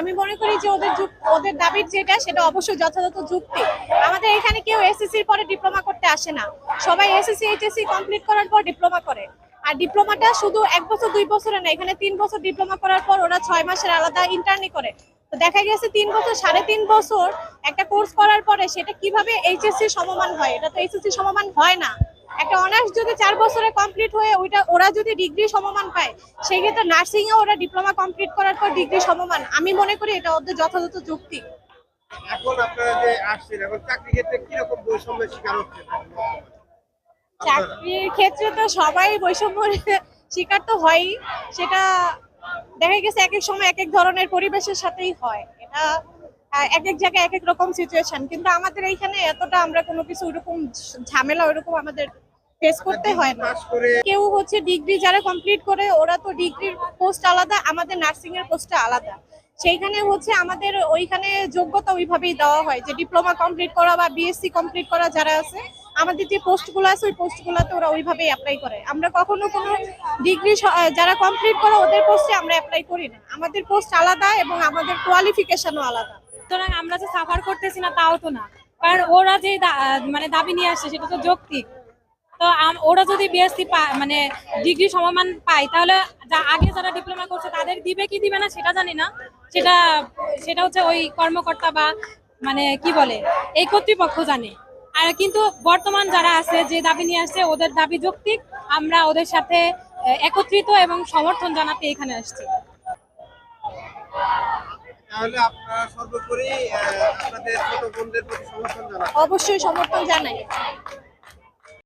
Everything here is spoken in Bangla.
আমি মনে করি যে ওদের ওদের দাবির যেটা, সেটা অবশ্যই যথাযথ যুক্তি। আমাদের এখানে কেউ এসএসসির পরে ডিপ্লোমা করতে আসে না। সবাই এসএসসি এইচএসসি কমপ্লিট করার পর ডিপ্লোমা করে। আর ডিপ্লোমাটা শুধু এক বছর, দুই বছরে না, এখানে তিন বছর ডিপ্লোমা করার পর ওরা ছয় মাসের আলাদা ইন্টার্নি করে। তো দেখা গেছে তিন বছর, সাড়ে তিন বছর একটা কোর্স করার পরে সেটা কীভাবে এইচএসসি সমমান হয়? এটা তো এইচএসসি সমমান হয় না। একটা অনার্স যদি চার বছরে কমপ্লিট হয়ে ওইটা ওরা যদি ডিগ্রি সমমান পায় সেই ক্ষেত্রে নার্সিং এ ওরা ডিপ্লোমা কমপ্লিট করার পর ডিগ্রি সমমান। আমি মনে করি এটা ওদের যথাযথ যুক্তি। এখন আপনারা যে আসছেন এখন চাকরি ক্ষেত্রে কীরকম বৈষম্যের শিকার হচ্ছে চাকরির ক্ষেত্রে তো সবাই বৈষম্যের শিকার তো হয়ই। সেটা দেখা গেছে এক এক সময় এক এক ধরনের পরিবেশের সাথেই হয়। এটা এক এক জায়গায় এক এক রকম সিচুয়েশন কিন্তু আমাদের এইখানে এতটা আমরা কোনো কিছু ওরকম ঝামেলা ওরকম আমাদের ফেস করতে হয় না। কেউ হচ্ছে ডিগ্রি যারা কমপ্লিট করে ওরা তো ডিগ্রির পোস্ট আলাদা আমাদের নার্সিং এর পোস্টটা আলাদা। সেইখানে হচ্ছে আমাদের ওইখানে যোগ্যতা ওইভাবেই দেওয়া হয় যে ডিপ্লোমা কমপ্লিট করা বা বিএসসি কমপ্লিট করা যারা আছে আমাদের যে পোস্টগুলো আছে ওই পোস্টগুলোতে ওরা ওইভাবেই অ্যাপ্লাই করে। আমরা কখনো কোনো ডিগ্রি যারা কমপ্লিট করে ওদের পোস্টে আমরা অ্যাপ্লাই করি না। আমাদের পোস্ট আলাদা এবং আমাদের কোয়ালিফিকেশনও আলাদা। সুতরাং আমরা যে সাফার করতেছি না, তাও তো না। কারণ ওরা যে মানে দাবি নিয়ে আসছে, সেটা তো যৌক্তিক। তো ওরা যদি বিএসসি মানে ডিগ্রি সমমান পায়, তাহলে যা আগে যারা ডিপ্লোমা করছে, তাদের দিবে কি দিবে না, সেটা জানি না। সেটা সেটা হচ্ছে ওই কর্মকর্তা বা মানে কি বলে, এই কর্তৃপক্ষ জানে। আর কিন্তু বর্তমান যারা আছে, যে দাবি নিয়ে আসছে, ওদের দাবি যৌক্তিক। আমরা ওদের সাথে একত্রিত এবং সমর্থন জানাতে এখানে আসছি। তাহলে আপনারা সর্বোপরি আপনাদের ছোট বোনদের প্রতি সমর্থন জানান। অবশ্যই সমর্থন জানাই।